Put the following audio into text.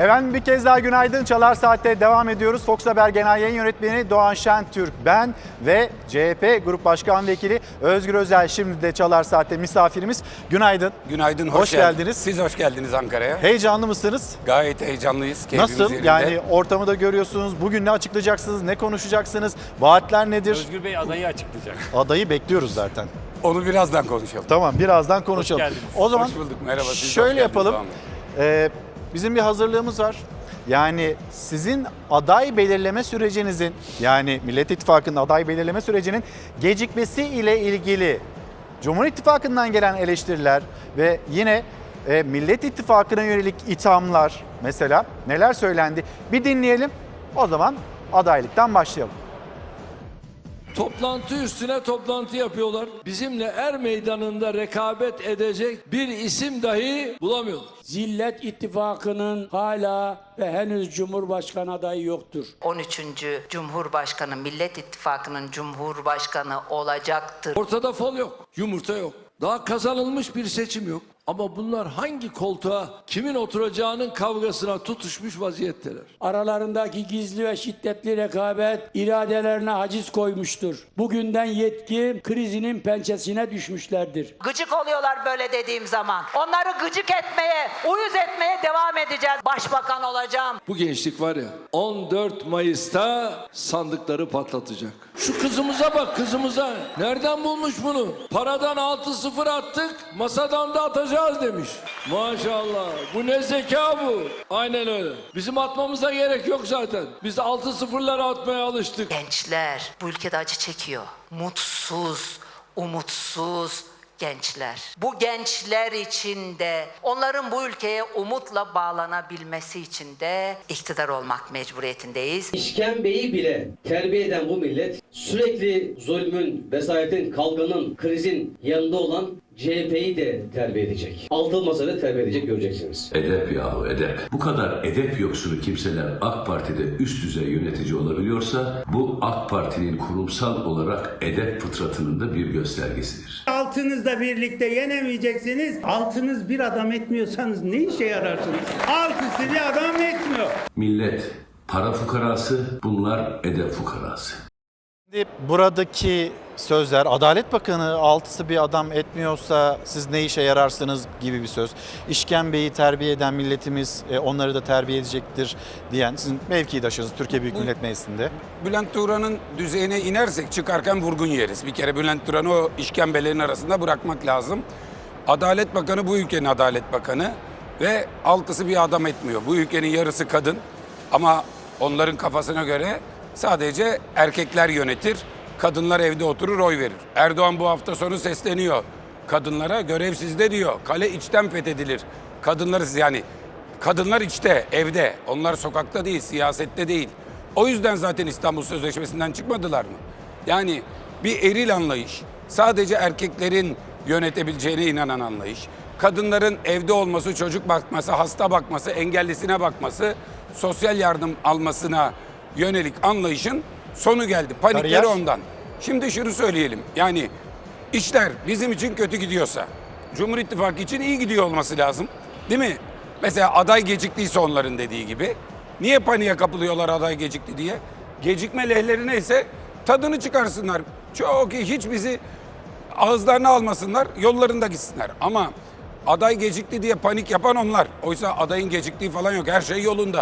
Efendim bir kez daha günaydın. Çalar Saat'te devam ediyoruz. Fox Haber Genel Yayın Yönetmeni Doğan Şentürk, ben ve CHP Grup Başkan Vekili Özgür Özel şimdi de Çalar Saat'te misafirimiz. Günaydın. Günaydın, hoş, Hoş geldiniz. geldiniz. Siz hoş geldiniz Ankara'ya. Heyecanlı mısınız? Gayet heyecanlıyız. keyfimiz Nasıl? yerinde. Yani ortamı da görüyorsunuz. Bugün ne açıklayacaksınız? Ne konuşacaksınız? Vaatler nedir? Özgür Bey adayı açıklayacak. Adayı bekliyoruz zaten. Onu birazdan konuşalım. Tamam birazdan konuşalım. geldiniz. O zaman Hoş bulduk, merhaba, siz hoş şöyle geldiniz yapalım. Doğan Bey. Ee, bizim bir hazırlığımız var. Yani sizin aday belirleme sürecinizin yani Millet İttifakı'nın aday belirleme sürecinin gecikmesi ile ilgili Cumhur İttifakı'ndan gelen eleştiriler ve yine e, Millet İttifakı'na yönelik ithamlar mesela neler söylendi bir dinleyelim. O zaman adaylıktan başlayalım. Toplantı üstüne toplantı yapıyorlar. Bizimle er meydanında rekabet edecek bir isim dahi bulamıyorlar. Zillet İttifakı'nın hala ve henüz Cumhurbaşkanı adayı yoktur. 13. Cumhurbaşkanı Millet İttifakı'nın Cumhurbaşkanı olacaktır. Ortada fol yok, yumurta yok. Daha kazanılmış bir seçim yok. Ama bunlar hangi koltuğa kimin oturacağının kavgasına tutuşmuş vaziyetteler. Aralarındaki gizli ve şiddetli rekabet iradelerine haciz koymuştur. Bugünden yetki krizinin pençesine düşmüşlerdir. Gıcık oluyorlar böyle dediğim zaman. Onları gıcık etmeye, uyuz etmeye devam edeceğiz. Başbakan olacağım. Bu gençlik var ya 14 Mayıs'ta sandıkları patlatacak. Şu kızımıza bak kızımıza. Nereden bulmuş bunu? Paradan 6-0 attık masadan da atacağız demiş. Maşallah bu ne zeka bu. Aynen öyle. Bizim atmamıza gerek yok zaten. Biz 6-0'lara atmaya alıştık. Gençler bu ülkede acı çekiyor. Mutsuz, umutsuz gençler. Bu gençler için de onların bu ülkeye umutla bağlanabilmesi için de iktidar olmak mecburiyetindeyiz. İşkembeyi bile terbiye eden bu millet sürekli zulmün, vesayetin, kavganın, krizin yanında olan CHP'yi de terbiye edecek. Altılı masada terbiye edecek göreceksiniz. Edep yahu edep. Bu kadar edep yoksunu kimseler AK Parti'de üst düzey yönetici olabiliyorsa bu AK Parti'nin kurumsal olarak edep fıtratının da bir göstergesidir. Altınızla birlikte yenemeyeceksiniz. Altınız bir adam etmiyorsanız ne işe yararsınız? Altısı bir adam etmiyor. Millet para fukarası, bunlar edep fukarası. Şimdi buradaki sözler Adalet Bakanı altısı bir adam etmiyorsa siz ne işe yararsınız gibi bir söz. İşkembeyi terbiye eden milletimiz e, onları da terbiye edecektir diyen sizin mevkidaşınız Türkiye Büyük Millet Meclisi'nde. Bülent Turan'ın düzeyine inersek çıkarken vurgun yeriz. Bir kere Bülent Turan'ı o işkembelerin arasında bırakmak lazım. Adalet Bakanı bu ülkenin Adalet Bakanı ve altısı bir adam etmiyor. Bu ülkenin yarısı kadın ama onların kafasına göre sadece erkekler yönetir. Kadınlar evde oturur oy verir. Erdoğan bu hafta sonu sesleniyor. Kadınlara görev sizde diyor. Kale içten fethedilir. Kadınları siz yani Kadınlar içte, evde. Onlar sokakta değil, siyasette değil. O yüzden zaten İstanbul Sözleşmesi'nden çıkmadılar mı? Yani bir eril anlayış, sadece erkeklerin yönetebileceğine inanan anlayış, kadınların evde olması, çocuk bakması, hasta bakması, engellisine bakması, sosyal yardım almasına yönelik anlayışın sonu geldi. Panikleri Kariyer. ondan. Şimdi şunu söyleyelim. Yani işler bizim için kötü gidiyorsa, Cumhur İttifakı için iyi gidiyor olması lazım. Değil mi? Mesela aday geciktiyse onların dediği gibi. Niye paniğe kapılıyorlar aday gecikti diye? Gecikme lehleri neyse tadını çıkarsınlar. Çok iyi hiç bizi ağızlarına almasınlar, yollarında gitsinler. Ama aday gecikti diye panik yapan onlar. Oysa adayın geciktiği falan yok. Her şey yolunda.